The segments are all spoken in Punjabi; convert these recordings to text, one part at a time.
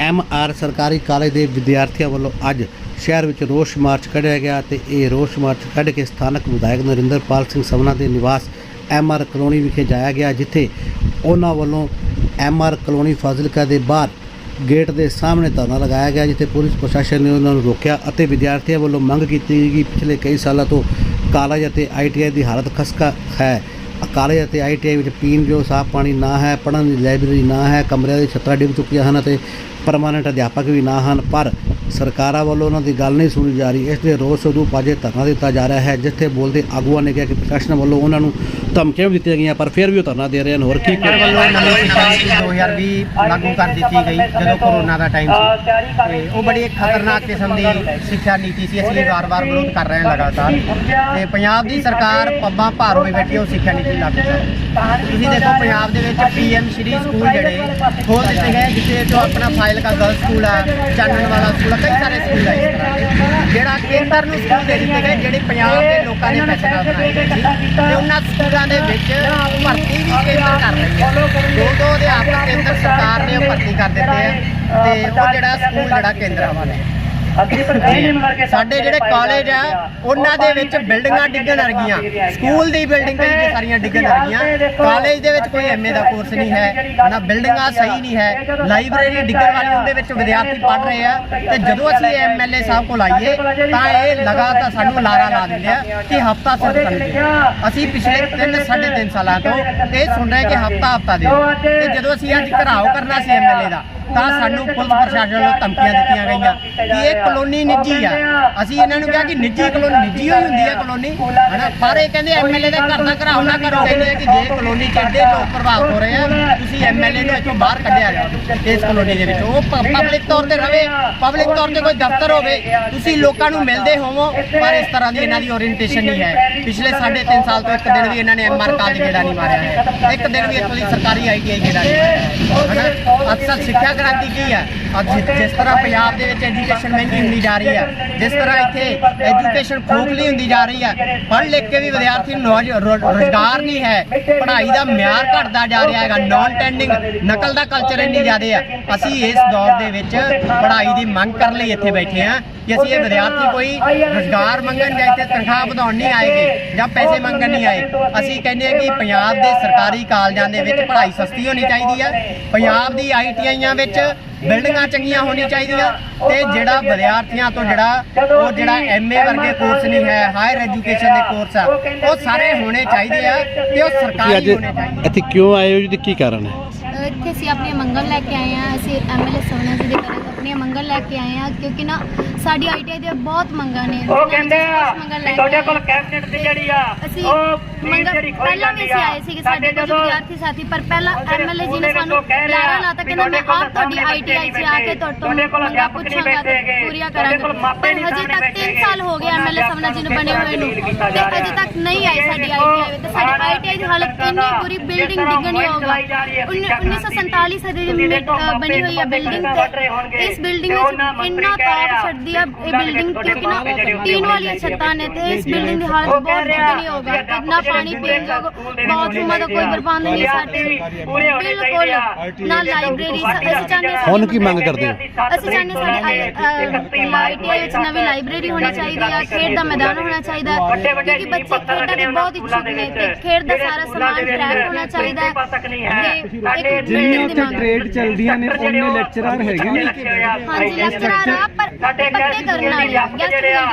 ਐਮ ਆਰ ਸਰਕਾਰੀ ਕਾਲਜ ਦੇ ਵਿਦਿਆਰਥੀਆਂ ਵੱਲੋਂ ਅੱਜ ਸ਼ਹਿਰ ਵਿੱਚ ਰੋਸ ਮਾਰਚ ਕੱਢਿਆ ਗਿਆ ਤੇ ਇਹ ਰੋਸ ਮਾਰਚ ਕੱਢ ਕੇ ਸਥਾਨਕ ਵਿਧਾਇਕ ਨਰਿੰਦਰਪਾਲ ਸਿੰਘ ਸਵਨਾ ਦੇ ਨਿਵਾਸ ਐਮ ਆਰ ਕਲੋਨੀ ਵਿਖੇ ਜਾਇਆ ਗਿਆ, ਜਿੱਥੇ ਉਹਨਾਂ ਵੱਲੋਂ ਐਮ ਆਰ ਕਲੋਨੀ ਫਾਜ਼ਿਲਕਾ ਦੇ ਬਾਹਰ ਗੇਟ ਦੇ ਸਾਹਮਣੇ ਧਰਨਾ ਲਗਾਇਆ ਗਿਆ, ਜਿੱਥੇ ਪੁਲਿਸ ਪ੍ਰਸ਼ਾਸਨ ਨੇ ਉਹਨਾਂ ਨੂੰ ਰੋਕਿਆ ਅਤੇ ਵਿਦਿਆਰਥੀਆਂ ਵੱਲੋਂ ਮੰਗ ਕੀਤੀ ਗਈ ਕਿ ਪਿਛਲੇ ਕਈ ਸਾਲਾਂ ਤੋਂ ਕਾਲਜ ਅਤੇ ਆਈਟੀਆਈ ਦੀ ਹਾਲਤ ਖਸਕਾ ਹੈ। ਕਾਲਜ ਅਤੇ ਆਈਟੀਆਈ ਵਿੱਚ ਪੀਣ ਜੋ ਸਾਫ਼ ਪਾਣੀ ਨਾ ਹੈ, ਪੜ੍ਹਨ ਦੀ ਲਾਇਬ੍ਰੇਰੀ ਨਾ ਹੈ, ਕਮਰਿਆਂ ਦੀ ਛੱਤਾਂ ਡਿੱਗ ਚੁੱਕੀਆਂ ਹਨ ਅਤੇ ਪਰਮਾਨੈਂਟ ਅਧਿਆਪਕ ਵੀ ਨਾ ਹਨ। ਪਰ ਸਰਕਾਰਾਂ ਵੱਲੋਂ ਉਹਨਾਂ ਦੀ ਗੱਲ ਨਹੀਂ ਸੁਣੀ ਜਾ ਰਹੀ। ਇਸ ਦੇ ਰੋਸ ਸਰੂਪ ਅੱਜ ਧਰਨਾ ਦਿੱਤਾ ਜਾ ਰਿਹਾ ਹੈ, ਜਿੱਥੇ ਬੋਲਦੇ ਆਗੂਆਂ ਨੇ ਕਿਹਾ ਕਿ ਪ੍ਰਸ਼ਾਸਨ ਵੱਲੋਂ ਉਹਨਾਂ ਨੂੰ ਧਮਕੀਆਂ ਵੀ ਦਿੱਤੀਆਂ ਗਈਆਂ, ਪਰ ਫਿਰ ਵੀ ਉਹ ਧਰਨਾ ਦੇ ਰਹੇ ਹਨ। ਹੋਰ ਕੀ ਕੇਂਦਰ ਵੱਲੋਂ ਨਵੀਂ ਸਿੱਖਿਆ 2020 ਲਾਗੂ ਕਰ ਦਿੱਤੀ ਗਈ, ਜਦੋਂ ਕਰੋਨਾ ਦਾ ਟਾਈਮ ਸੀ। ਤੇ ਉਹ ਬੜੀ ਇੱਕ ਖਤਰਨਾਕ ਕਿਸਮ ਦੀ ਸਿੱਖਿਆ ਨੀਤੀ ਸੀ ਅਸੀਂ ਵਾਰ-ਵਾਰ ਵਿਰੋਧ ਕਰ ਰਹੇ ਹਾਂ ਲਗਾਤਾਰ। ਤੇ ਪੰਜਾਬ ਦੀ ਸਰਕਾਰ ਪੱਬਾਂ ਭਾਰ ਹੋਏ ਬੈਠੀ ਉਹ ਸਿੱਖਿਆ ਨੀਤੀ ਲਾਗੂ ਕਰ ਤੁਸੀਂ ਦੇਖੋ, ਪੰਜਾਬ ਦੇ ਵਿੱਚ ਪੀਐਮ ਸ਼੍ਰੀ ਸਕੂਲ ਜਿਹੜੇ ਖੋਲ ਦਿੱਤੇ ਗਏ, ਜਿੱਥੇ ਜੋ ਆਪਣਾ ਫਾਈਲ ਕਾ ਗਰਲ ਸਕੂਲ ਹੈ ਚਾਨਣ ਵਾਲਾ ਸਕੂਲ ਹੈ ਕਈ ਸਾਰੇ ਸਕੂਲ ਹੈ ਇਸ ਤਰ੍ਹਾਂ ਦੇ, ਜਿਹੜਾ ਕੇਂਦਰ ਨੂੰ ਸਕੂਲ ਦੇ ਦਿੱਤੇ ਗਏ, ਜਿਹੜੇ ਪੰਜਾਬ ਦੇ ਲੋਕਾਂ ਨੇ ਪੈਸੇ ਨਾਲ ਬਣਾਏ ਗਏ ਸੀ। ਤੇ ਉਹਨਾਂ ਸਕੂਲਾਂ ਦੇ ਵਿੱਚ ਭਰਤੀ ਵੀ ਕੇਂਦਰ ਕਰ ਰਹੀ ਹੈ ਦੋ ਦੋ ਅਧਿਆਪਕ ਕੇਂਦਰ ਸਰਕਾਰ ਨੇ ਉਹ ਭਰਤੀ ਕਰ ਦਿੱਤੇ ਆ ਤੇ ਉਹ ਜਿਹੜਾ ਸਕੂਲ, ਜਿਹੜਾ ਕੇਂਦਰ ਵਾਲਾ ਹੈ। ਸਾਡੇ ਜਿਹੜੇ ਕਾਲਜ ਆ ਉਹਨਾਂ ਦੇ ਵਿੱਚ ਬਿਲਡਿੰਗਾਂ ਡਿੱਗਣ ਵਰਗੀਆਂ। ਸਕੂਲ ਦੀ ਬਿਲਡਿੰਗ ਕਈ ਸਾਰੀਆਂ ਡਿੱਗਣ ਵਰਗੀਆਂ। ਕਾਲਜ ਦੇ ਵਿੱਚ ਕੋਈ ਐਮਏ ਦਾ ਕੋਰਸ ਨਹੀਂ ਹੈ ਨਾ ਬਿਲਡਿੰਗਾਂ ਸਹੀ ਨਹੀਂ ਹੈ। ਲਾਇਬ੍ਰੇਰੀ ਡਿੱਗਣ ਵਾਲੀ ਉਹਦੇ ਵਿੱਚ ਵਿਦਿਆਰਥੀ ਪੜ੍ਹ ਰਹੇ ਆ ਤੇ ਜਦੋਂ ਅਸੀਂ ਐਮਐਲਏ ਸਾਹਿਬ ਕੋਲ ਆਈਏ ਤਾਂ ਇਹ ਲਗਾਤਾਰ ਸਾਨੂੰ ਲਾਰਾ ਲਾ ਦਿੰਦੇ ਆ ਕਿ ਹਫਤਾ ਸਿਰ ਅਸੀਂ ਪਿਛਲੇ 3 3.5 ਸਾਲਾਂ ਤੋਂ ਇਹ ਸੁਣ ਰਹੇ ਕਿ ਹਫਤਾ ਹਫਤਾ ਦਿਓ। ਤੇ ਜਦੋਂ ਅਸੀਂ ਅੱਜ ਘਰਾਓ ਕਰਨਾ ਸੀ ਐਮਐਲਏ ਦਾ ਤਾਂ ਸਾਨੂੰ ਪੁਲਿਸ ਪ੍ਰਸ਼ਾਸਨ ਵੱਲੋਂ ਧਮਕੀਆਂ ਦਿੱਤੀਆਂ ਗਈਆਂ ਕਿ ਇਹ ਕਲੋਨੀ ਨਿੱਜੀ ਆ। ਅਸੀਂ ਇਹਨਾਂ ਨੂੰ ਕਿਹਾ ਕਿ ਨਿੱਜੀ ਕਲੋਨੀ ਨਿੱਜੀ ਹੋਈ ਹੁੰਦੀ ਆ ਕਲੋਨੀ। ਹਨਾ? ਪਰ ਇਹ ਕਹਿੰਦੇ ਐਮਐਲਏ ਦੇ ਘਰ ਦਾ ਘਰਾਓ ਨਾ ਕਰੋ ਕਹਿੰਦੇ ਆ ਕਿ ਜੇ ਕਲੋਨੀ ਚ ਏਡੇ ਲੋਕ ਪ੍ਰਭਾਵਿਤ ਹੋ ਰਹੇ ਆ। ਤੁਸੀਂ ਐਮਐਲਏ ਨੂੰ ਇੱਥੋਂ ਬਾਹਰ ਕੱਢਿਆ ਜਾਓ ਇਸ ਕਲੋਨੀ ਦੇ ਵਿੱਚ। ਉਹ ਪਬਲਿਕ ਤੌਰ ਤੇ ਰਵੇ ਪਬਲਿਕ ਤੌਰ ਤੇ ਕੋਈ ਦਫ਼ਤਰ ਹੋਵੇ, ਤੁਸੀਂ ਲੋਕਾਂ ਨੂੰ ਮਿਲਦੇ ਹੋਵੋ, ਪਰ ਇਸ ਤਰ੍ਹਾਂ ਦੀ ਇਹਨਾਂ ਦੀ ਓਰੀਐਂਟੇਸ਼ਨ ਨਹੀਂ ਹੈ। ਪਿਛਲੇ 3.5 ਸਾਲ ਤੋਂ ਇੱਕ ਦਿਨ ਵੀ ਇਹਨਾਂ ਨੇ ਐਮਆਰ ਕਾਲਜ ਗੇੜਾ ਨਹੀਂ ਮਾਰਿਆ ਹੈ। ਇੱਕ ਦਿਨ ਵੀ ਇੱਥੋਂ ਦੀ ਸਰਕਾਰੀ ਆਈਟੀਆਈ ਗੇੜਾ ਨਹੀਂ ਮਾਰਿਆ ਹੈ। ਅਕਸਰ ਸਿੱਖਿਆ ਕ੍ਰਾਂਤੀ ਕੀ ਹੈ? ਅੱਜ ਜਿਸ ਤਰ੍ਹਾਂ ਪੰਜਾਬ ਦੇ ਵਿੱਚ ਐਜੂਕੇਸ਼ਨ ਮਹਿੰਗੀ ਹੁੰਦੀ ਜਾ ਰਹੀ ਹੈ, ਜਿਸ ਤਰ੍ਹਾਂ ਇੱਥੇ ਐਜੂਕੇਸ਼ਨ ਖੋਖਲੀ ਹੁੰਦੀ ਜਾ ਰਹੀ ਹੈ, ਪੜ੍ਹ ਲਿਖ ਕੇ ਵੀ ਵਿਦਿਆਰਥੀ ਨੂੰ ਨੌਜ- ਰੁਜ਼ਗਾਰ ਨਹੀਂ ਹੈ। ਪੜ੍ਹਾਈ ਦਾ ਮਿਆਰ ਘਟਦਾ ਜਾ ਰਿਹਾ ਹੈਗਾ ਨਾਨ ਟੈਂਡਿੰਗ ਨਕਲ ਦਾ ਕਲਚਰ ਇੰਨੀ ਜ਼ਿਆਦੇ ਆ। ਅਸੀਂ ਇਸ ਦੌਰ ਦੇ ਵਿੱਚ ਪੜ੍ਹਾਈ ਦੀ ਮੰਗ ਕਰਨ ਲਈ ਇੱਥੇ ਬੈਠੇ ਆ ਕਿ ਅਸੀਂ ਇਹ ਵਿਦਿਆਰਥੀ ਕੋਈ ਰੁਜ਼ਗਾਰ ਮੰਗਣ ਜਾਂ ਇੱਥੇ ਤਨਖਾਹ ਵਧਾਉਣ ਨਹੀਂ ਆਏਗੇ ਜਾਂ ਪੈਸੇ ਮੰਗਣ ਨਹੀਂ ਆਏ ਅਸੀਂ ਕਹਿੰਦੇ ਆ ਕਿ ਪੰਜਾਬ ਦੇ ਸਰਕਾਰੀ ਕਾਲਜਾਂ ਦੇ ਵਿੱਚ ਪੜ੍ਹਾਈ ਸਸਤੀ ਹੋਣੀ ਚਾਹੀਦੀ ਹੈ ਪੰਜਾਬ ਦੀ ਆਈਟੀਆਈਆਂ ਵਿੱਚ ਬਿਲਡਿੰਗਾਂ ਚੰਗੀਆਂ ਹੋਣੀ ਚਾਹੀਦੀਆਂ ਤੇ ਜਿਹੜਾ ਵਿਦਿਆਰਥੀਆਂ ਤੋਂ ਜਿਹੜਾ ਉਹ ਜਿਹੜਾ ਐਮਏ ਵਰਗੇ ਕੋਰਸ ਨਹੀਂ ਹੈ ਹਾਇਰ ਐਜੂਕੇਸ਼ਨ ਦੇ ਕੋਰਸ ਆ ਉਹ ਸਾਰੇ ਹੋਣੇ ਚਾਹੀਦੇ ਆ ਤੇ ਉਹ ਸਰਕਾਰੀ ਹੋਣੇ ਚਾਹੀਦੇ ਇੱਥੇ ਕਿਉਂ ਆਏ ਹੋ ਜੀ ਤੇ ਕੀ ਕਾਰਨ ਹੈ? ਅਸੀਂ ਆਪਣੀ ਮੰਗਲ ਲੈ ਕੇ ਆਏ ਆ ਅਸੀਂ ਐਮਐਲਏ ਸੋਨਾ ਜੀ ਦੇ ਘਰ ਆਪਣੀਆਂ ਮੰਗਲ ਲੈ ਕੇ ਆਏ ਆ ਕਿਉਂਕਿ ਨਾ ਸਾਡੀ ਆਈਟੀਆਈ ਦੇ ਬਹੁਤ ਮੰਗਾਂ ਨੇ ਉਹ ਕਹਿੰਦੇ ਆ ਮੰਗਾਂ ਲੈ ਕੇ ਤੁਹਾਡੇ ਕੋਲ। ਕੈਬਨਿਟ ਦੀ ਜਿਹੜੀ ਆ ਅਸੀਂ ਉਹ ਖੋਈ ਪਹਿਲਾਂ ਵੀ ਅਸੀਂ ਆਏ ਸੀਗੇ ਸਾਡੇ ਜਦੋਂ ਵਿਦਿਆਰਥੀ ਸਾਥੀ ਪਰ ਪਹਿਲਾਂ ਐਮਐਲਏ ਜੀ ਨੇ ਸਾਨੂੰ ਲਾਰਾ ਲਾਤਾ ਵੀ ਕਹਿੰਦਾ ਮੈਂ ਆਪ ਤੁਹਾਡੀ ਕੋਲ ਆਈਟੀਆਈ 'ਚ ਆ ਕੇ ਤੁਹਾਡੇ ਤੋਂ ਕੋਲ ਮੰਗਾਂ ਪੁੱਛਾਂਗਾ ਹੈਗੇ, ਪੂਰੀਆਂ ਕਰਾਂਗੇ। ਕੋਲ ਪਰ ਹਜੇ ਤੱਕ ਬੈਠੇ 3 ਸਾਲ ਹੋ ਗਏ ਐਮਐਲਏ ਸਮਨਾ ਜੀ ਨੂੰ ਬਣੇ ਹੋਏ ਨੂੰ। ਤੇ ਅਜੇ ਤੱਕ ਨਹੀਂ ਆਈ ਸਾਡੀ ਆਈਟੀਆਈ ਤੇ ਸਾਡੀ ਆਈਟੀਆਈ ਦੀ ਹਾਲਤ ਇੰਨੀ ਬੁਰੀ ਬਿਲਡਿੰਗ ਡਿੱਗਣੀ ਹੋਊਗਾ। 1947 ਸਦੀ ਦੀ ਬਣੀ ਹੋਈ ਹੈ ਬਿਲਡਿੰਗ ਤੇ ਇਸ ਬਿਲਡਿੰਗ ਵਿੱਚ ਇੰਨਾ ਤਾਪ ਛੱਡਦੀ ਹੈ ਇਹ ਬਿਲਡਿੰਗ ਕਿਉਂਕਿ ਨਾ ਟੀਨ ਵਾਲੀਆਂ ਛੱਤਾਂ ਨੇ ਤੇ ਇਸ ਬਿਲਡਿੰਗ ਦੀ ਹਾਲਤ ਬਹੁਤ ਬੁਰੀ ਹੋਊਗਾ ਤੇ ਨਾ ਪਾਣੀ ਪੀਣ ਯੋਗ ਬਾਥਰੂਮਾਂ ਦਾ ਕੋਈ ਪ੍ਰਬੰਧ ਨਹੀਂ ਸਾਡੇ ਬਿਲਕੁਲ ਨਾ ਲਾਇਬ੍ਰੇਰੀ ਅਸੀਂ ਚਾਹੁੰਦੇ ਹਾਂ ਹੁਣ ਕੀ ਮੰਗ ਕਰਦੇ ਹੋ ਅਸੀਂ ਚਾਹੁੰਦੇ ਹਾਂ ਸਾਡੀ ਆਈਟੀਆਈ ਵਿੱਚ ਨਵੀਂ ਲਾਇਬ੍ਰੇਰੀ ਹੋਣੀ ਚਾਹੀਦੀ ਹੈ ਖੇਡ ਦਾ ਮੈਦਾਨ ਹੋਣਾ ਚਾਹੀਦਾ ਕਿਉਂਕਿ ਬੱਚੇ ਖੇਡਾਂ ਦੇ ਬਹੁਤ ਇੱਛੁਕ ਨੇ ਤੇ ਖੇਡ ਦਾ ਸਾਰਾ ਸਮਾਨ ਟਰੈਕ ਹੋਣਾ ਚਾਹੀਦਾ ਹੈ। ਤੇ ਜਿੰਨੀਆਂ ਟ੍ਰੇਡ ਚੱਲਦੀਆਂ ਨੇ ਉਹਨੇ ਲੈਕਚਰਰ ਹੈਗੇ ਨੇ। ਹਾਂਜੀ ਲੈਕਚਰਰ ਆ ਪਰ ਪੱਕੇ ਕਰਨ ਵਾਲੇ ਆ ਆ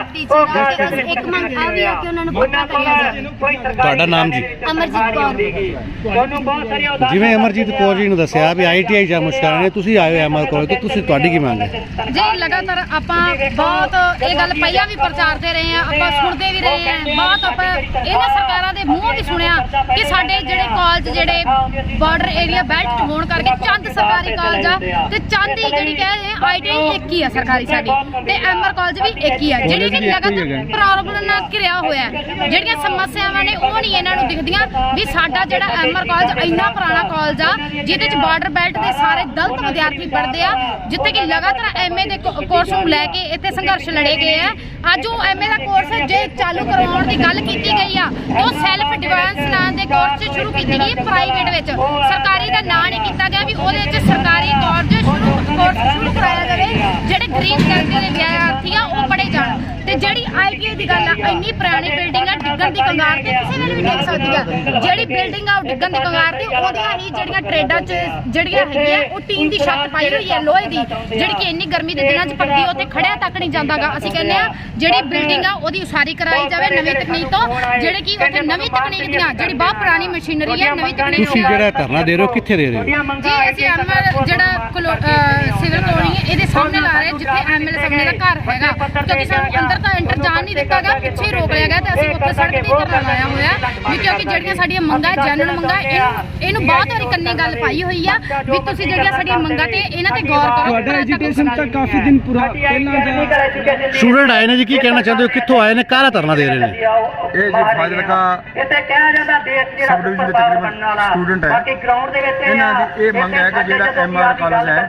ਅਸੀਂ ਇੱਕ ਮੰਗ ਆ ਵੀ ਆ ਕਿ ਉਹਨਾਂ ਨੂੰ ਪੱਕਾ ਕਰਿਆ ਜਾਵੇ ਤੁਹਾਡਾ ਨਾਮ ਜੀ? ਅਮਰਜੀਤ ਕੌਰ। ਤੁਹਾਨੂੰ ਬਹੁਤ ਸਾਰੀਆਂ ਉਦਾਹਰਨਾਂ ਜਿਵੇਂ ਅਮਰਜੀਤ ਕੌਰ ਜੀ ਨੂੰ ਦੱਸਿਆ ਵੀ ਆਈਟੀਆਈ ਜਾਂ ਮੁਸ਼ਕਲਾਂ ਨੇ ਤੁਸੀਂ ਆਏ ਹੋ ਐਮਆਰ ਕਾਲਜ ਤੇ ਤੁਸੀਂ ਤੁਹਾਡੀ ਕੀ ਮੰਗ ਹੈ? ਜੀ ਲਗਾਤਾਰ ਆਪਾਂ ਬਹੁਤ ਇਹ ਗੱਲ ਪਹਿਲਾਂ ਵੀ ਪ੍ਰਚਾਰਦੇ ਰਹੇ ਆ ਆਪਾਂ ਸੁਣਦੇ ਵੀ ਰਹੇ ਆ ਬਹੁਤ ਆਪਾਂ ਇਹਨਾਂ ਵੀ ਸੁਣਿਆ ਕਿ ਸਾਡੇ ਜਿਹੜੇ ਕਾਲਜ ਜਿਹੜੇ ਬਾਰਡਰ ਏਰੀਆ ਬੈਲਟ ਹੋਣ ਕਰਕੇ ਚੰਦ ਸਰਕਾਰੀ ਕਾਲਜ ਆ ਤੇ ਚੰਦ ਹੀ ਜਿਹੜੀ ਕਹਿੰਦੇ ਆਈਟੀਆਈ ਇੱਕ ਹੀ ਆ ਸਰਕਾਰੀ ਸਾਡੀ ਤੇ ਐਮਆਰ ਕਾਲਜ ਵੀ ਇੱਕ ਹੀ ਆ ਜਿਹੜੀ ਕਿ ਲਗਾਤਾਰ ਪ੍ਰੋਬਲਮ ਨਾਲ ਘਿਰਿਆ ਹੋਇਆ। ਜਿਹੜੀਆਂ ਸਮੱਸਿਆਵਾਂ ਨੇ ਉਹ ਨਹੀਂ ਇਹਨਾਂ ਨੂੰ ਦਿਖਦੀਆਂ ਵੀ ਸਾਡਾ ਜਿਹੜਾ ਐਮਆਰ ਕਾਲਜ ਇੰਨਾ ਪੁਰਾਣਾ ਕਾਲਜ ਆ ਜਿਹਦੇ ਚ ਬਾਰਡਰ ਬੈਲਟ ਦੇ ਸਾਰੇ ਦਲਿਤ ਵਿਦਿਆਰਥੀ ਪੜ੍ਹਦੇ ਆ ਜਿੱਥੇ ਕਿ ਲਗਾਤਾਰ ਐਮਏ ਦੇ ਕੋਰਸ ਨੂੰ ਲੈ ਕੇ ਇੱਥੇ ਸੰਘਰਸ਼ ਲੜੇ ਗਏ ਆ ਅੱਜ ਉਹ ਐਮਏ ਦਾ ਕੋਰਸ ਜੇ ਚਾਲੂ ਕਰਵਾਉਣ ਦੀ ਗੱਲ ਕੀਤੀ ਗਈ ਆ ਉਹ ਸੈਲਫ ਐਡਵਾਂਸ ਨਾਂ ਦੇ ਕੋਰਸ ਸ਼ੁਰੂ ਕੀਤੀ ਗਈ ਪ੍ਰਾਈਵੇਟ ਵਿੱਚ। ਸਰਕਾਰੀ ਦਾ ਨਾਂ ਨਹੀਂ ਕੀਤਾ ਗਿਆ ਵੀ ਉਹਦੇ ਵਿੱਚ ਸਰਕਾਰੀ ਕੋਰਸ ਸ਼ੁਰੂ ਕੋਰਸ ਸ਼ੁਰੂ ਕਰਾਇਆ ਜਾਵੇ। ਜਿਹੜੇ ਗਰੀਬ ਕਰਕੇ ਦੇ ਵਿਦਿਆਰਥੀ ਆ, ਉਹ ਪੜੇ ਜਾਣ। ਤੇ ਜਿਹੜੀ ਗੱਲ ਆ ਇੰਨੀ ਪੁਰਾਣੀ ਬਿਲਡਿੰਗ ਆ ਡਿੱਗਣ ਦੀ ਕੰਗਾਰ ਤੇ ਕਿਸੇ ਵੇਲੇ ਵੀ ਡਿੱਗ ਸਕਦੀ ਆ। ਜਿਹੜੀ ਬਿਲਡਿੰਗ ਆ ਉਹ ਡਿੱਗਣ ਦੀ ਕੰਗਾਰ ਤੇ ਉਹਦੀਆਂ ਹੀ ਜਿਹੜੀਆਂ ਟ੍ਰੇਡਾਂ 'ਚ ਜਿਹੜੀਆਂ ਹੈਗੀਆਂ ਉਹ ਟੀਨ ਦੀ ਛੱਤ ਪਾਈ ਹੋਈ ਹੈ ਲੋਹੇ ਦੀ। ਜਿਹੜੀ ਕਿ ਇੰਨੀ ਗਰਮੀ ਦੇ ਦਿਨਾਂ 'ਚ ਪੱਕਦੀ ਉੱਥੇ ਖੜਿਆ ਤੱਕ ਨਹੀਂ ਜਾਂਦਾਗਾ। ਅਸੀਂ ਕਹਿੰਦੇ ਆ ਜਿਹੜੀ ਬਿਲਡਿੰਗ ਆ ਉਹਦੀ ਉਸਾਰੀ ਕਰਾਈ ਜਾਵੇ ਨਵੀਂ ਤਕਨੀਕ ਤੋਂ ਜਿਹੜੇ ਕਿ ਉੱਥੇ ਨਵੀਂ ਤਕਨੀਕ ਦੀਆਂ ਜਿਹੜੀ ਬਹੁਤ ਪੁਰਾਣੀ ਮਸ਼ੀਨਰੀ ਹੈ ਨਵੀਂ ਤਕਨੀਕ ਤੁਸੀਂ ਜਿਹੜਾ ਧਰਨਾ ਦੇ ਰਹੇ ਹੋ ਕਿੱਥੇ ਦੇ ਰਹੇ ਹੋ? ਜੀ ਅਸੀਂ ਐਮਐਲ ਜਿਹੜਾ ਸਿਵਲ ਕਲੋਨੀ ਇਹਦੇ ਸਾਹਮਣੇ ਲਾ ਰਹੇ ਜਿੱਥੇ ਐਮਐਲ ਸਾਹਮਣੇ ਦਾ ਘਰ ਹੈਗਾ। ਕਿਉਂਕਿ ਸਾਨੂੰ ਅੰਦਰ ਤਾਂ ਐਂਟਰ ਜਾਣ ਨਹੀਂ ਦਿੱਤਾ ਗਿਆ ਪਿੱਛੇ ਹੀ ਰੋਕ ਲਿਆ ਗਿਆ ਤੇ ਅਸੀਂ ਉੱਥੇ ਸੜਕ ਤੇ ਹੀ ਧਰਨਾ ਲਾਇਆ ਹੋਇਆ। ਵੀ ਕਿਉਂਕਿ ਜਿਹੜੀਆਂ ਸਾਡੀਆਂ ਮੰਗਾਂ ਜੈਨੂਨ ਮੰਗਾਂ ਇਹਨੂੰ ਇਹਨੂੰ ਬਹੁਤ ਵਾਰੀ ਕੰਨੀ ਗੱਲ ਪਾਈ ਹੋਈ ਆ ਵੀ ਤੁਸੀਂ ਜਿਹੜੀਆਂ ਸਾਡੀਆਂ ਮੰਗਾਂ ਤੇ ਇਹਨਾਂ ਤੇ ਗੌਰ ਕਰੋ ਤੁਹਾਡਾ ਐਜੀਟੇਸ਼ਨ ਤਾਂ ਕਾਫੀ ਦਿਨ ਪੂਰਾ ਪਹਿਲਾਂ ਦਾ ਸਟੂਡੈਂਟ ਆਏ ਨੇ ਜੀ ਕੀ ਕਹਿਣਾ ਚਾਹੁੰਦੇ ਹੋ? ਕਿੱਥੋਂ ਆਏ ਨੇ? ਕਾਹਦਾ ਧਰਨਾ ਦੇ ਰਹੇ ਨੇ? ਇਹ ਜੀ ਫਾਜ਼ਿਲਕਾ ਇੱਥੇ ਕਿਹਾ ਜਾਂਦਾ ਦੇਸ਼ ਜਿਹੜਾ ਸਬ ਡਿਵੀਜ਼ਨ ਦੇ ਤਕਰੀਬਨ student ਹੈ। ਬਾਕੀ ਗਰਾਊਂਡ ਦੇ ਵਿੱਚ ਇਹਨਾਂ ਦੀ ਇਹ ਮੰਗ ਹੈ ਕਿ ਜਿਹੜਾ MR ਕਾਲਜ ਹੈ,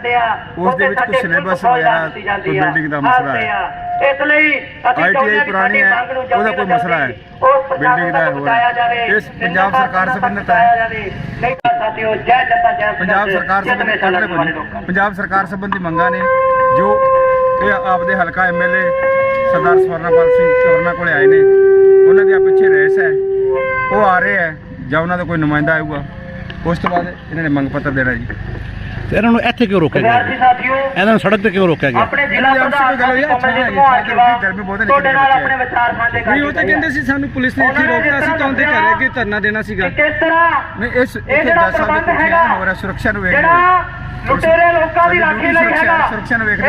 ਉਸ ਦੇ ਵਿੱਚ ਕੁਛ syllabus ਵਗੈਰਾ, ਕੋਈ building ਦਾ ਮਸਲਾ ਹੈ। ਇਸ ਲਈ ਅਸੀਂ ITI ਚਾਹੁੰਦੇ ਹਾਂ ਕਿ ਪੁਰਾਣੀ ਹੈ, ਉਹਦਾ ਕੋਈ ਮਸਲਾ ਹੈ। building ਦਾ ਤੱਕ ਹੋਰ ਪਹੁੰਚਾਇਆ ਹੈ। ਜਾਵੇ। ਇਸ ਪੰਜਾਬ ਸਰਕਾਰ ਸੰਬੰਧਿਤ ਹੈ। ਜਾਵੇ। ਨਹੀਂ ਤਾਂ ਸਾਥੀਓ ਜੈ ਜਨਤਾ ਜੈ ਪੰਜਾਬ ਸਰਕਾਰ ਸੰਬੰਧੀ ਪੰਜਾਬ ਸਰਕਾਰ ਸੰਬੰਧੀ ਮੰਗਾਂ ਨੇ ਜੋ ਇਹ ਆਪਦੇ ਹਲਕਾ ਐਮਐਲਏ ਸਰਦਾਰ ਸਵਰਨਾਪਾਲ ਸਿੰਘ ਚੋਰਨਾ ਕੋਲੇ ਆਏ ਨੇ ਉਹਨਾਂ ਦੀ ਆ ਪਿੱਛੇ ਰੇਸ ਹੈ ਉਹ ਆ ਰਹੇ ਹੈ ਜਾਂ ਉਹਨਾਂ ਦਾ ਕੋਈ ਨੁਮਾਇੰਦਾ ਆਊਗਾ ਉਸ ਤੋਂ ਬਾਅਦ ਇਹਨਾਂ ਨੇ ਮੰਗ ਪੱਤਰ ਦੇਣਾ ਜੀ ਤੇ ਇਹਨਾਂ ਨੂੰ ਇੱਥੇ ਕਿਉਂ ਰੋਕਿਆ ਗਿਆ? ਵਿਦਿਆਰਥੀ ਸਾਥੀਓ ਇਹਨਾਂ ਨੂੰ ਸੜਕ ਤੇ ਕਿਉਂ ਰੋਕਿਆ ਗਿਆ? ਆਪਣੇ ਜ਼ਿਲ੍ਹਾ ਪ੍ਰਧਾਨ ਆਪਸੀ ਗੱਲ ਹੋਈ ਹੈ, ਕਮਲ ਜੀ ਅੱਛਾ ਕੁਮਾਰ ਜੀ, ਜਵਾਬ ਗਰਮੀ ਬਹੁਤ ਹੈ, ਤੁਹਾਡੇ ਨਾਲ ਆਪਣੇ ਵਿਚਾਰ ਸਾਂਝੇ ਨਹੀਂ ਉਹ ਤਾਂ ਕਹਿੰਦੇ ਸੀ ਸਾਨੂੰ ਪੁਲਿਸ ਨੇ ਇੱਥੇ ਰੋਕਿਆ ਸੀ ਤਾਂ ਉਹਦੇ ਘਰ ਅੱਗੇ ਧਰਨਾ ਦੇਣਾ ਸੀਗਾ। ਕਿ ਕਿਸ ਤਰ੍ਹਾਂ? ਨਹੀਂ ਇਸ ਇਹ ਇੱਥੇ ਜਿਹੜਾ 10 ਸਾਲ ਦੇ ਪ੍ਰਬੰਧ ਹੈਗਾ ਹੋ ਰਿਹਾ ਸੁਰੱਖਿਆ ਨੂੰ ਵੇਖਦੇ ਜਿਹੜਾ। ਲੁਟੇਰੇ ਲੋਕਾਂ ਦੀ ਰਾਖੀ ਲਈ ਹੈਗਾ ਸੁਰੱਖਿਆ ਨੂੰ। ਇੱਥੇ